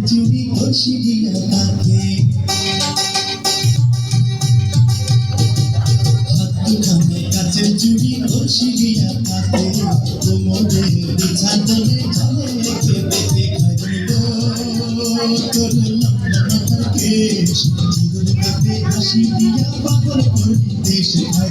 তুমি খুশি দিয়া তাকে। কাছে চুরি খুশি দিয়া তাকে। তোমাদের বিছা তলে খালে রেখে দেখে খাই তোর মাথাকে জীবন কাটে হাসি দিয়া পাগল করে দেশে খাই